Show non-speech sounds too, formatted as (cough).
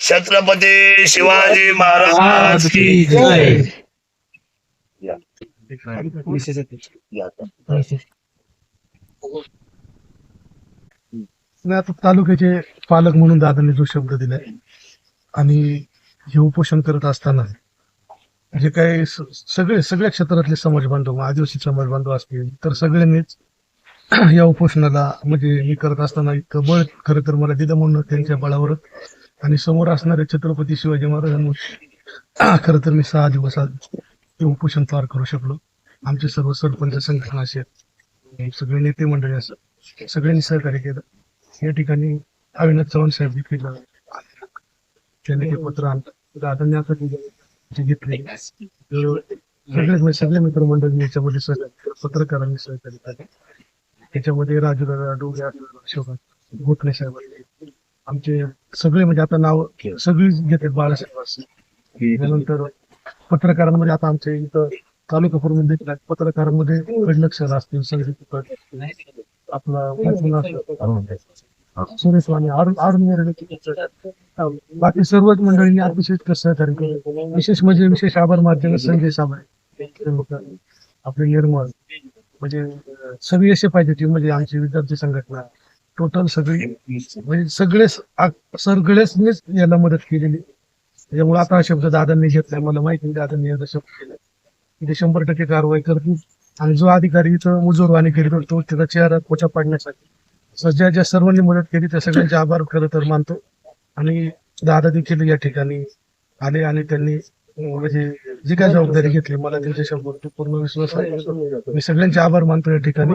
छत्रपती शिवाजी महाराज की जय. नाही आता तालुक्याचे पालक म्हणून दादांनी जो शब्द दिलाय आणि हे उपोषण करत असताना जे काही स- सगळे सगळ्या क्षेत्रातले समाज बांधव आदिवासी समाज बांधव असतील तर सगळ्यांनीच या उपोषणाला म्हणजे हे करत असताना इतकं बळ खरं तर मला दिलं म्हणून त्यांच्या बळावरच आणि समोर असणारे छत्रपती शिवाजी महाराजांमुळे (clears throat) खर तर मी सहा दिवस आज उपोषण पार करू शकलो. आमचे सर्व सरपंच संघटना असेल सगळे नेते मंडळी असं सगळ्यांनी सहकार्य केलं. या ठिकाणी अविनाश चव्हाण साहेब देखील त्यांनी ते पत्र आणलं. दादांनी आता घेतले सगळे सगळे मित्रमंडळी याच्यामध्ये सहकार्य पत्रकारांनी सहकार्य केलं. त्याच्यामध्ये राजू दादा डोळे असतील, अशोक घोटणे साहेब आमचे सगळे म्हणजे आता नाव सगळीच घेते बाळासाहेब असतील त्यानंतर पत्रकारांमध्ये आता आमच्या इथं तालुका प्रमुख पत्रकारांमध्ये कडलक्षर असतील सगळे आपला सुरेश वाणी अरुण अरुण बाकी सर्वच मंडळींनी अतिशय सहकार्य केलं. विशेष म्हणजे विशेष आभार माध्यम संजय साबळे. आपले निर्मळ. म्हणजे सगळी असे पाहिजे टीम म्हणजे आमची विद्यार्थी संघटना. टोटल सगळी म्हणजे सगळेच सगळेच याला मदत केलेली. त्याच्यामुळे आता शब्द दादांनी घेतलाय मला माहिती नाही दादांनी याचा शब्द केलाय की ते शंभर टक्के कारवाई करतील. आणि जो अधिकारी इथं मुजोरवाणी करीत तो त्याचा चेहरा पोचा पाडण्यासाठी. सध्या ज्या सर्वांनी मदत केली त्या सगळ्यांचे आभार खरं तर मानतो. आणि दादा देखील या ठिकाणी आले आणि त्यांनी म्हणजे जी काय जबाबदारी घेतली मला त्यांच्या शब्द पूर्ण विश्वास आहे. मी सगळ्यांचे आभार मानतो या ठिकाणी.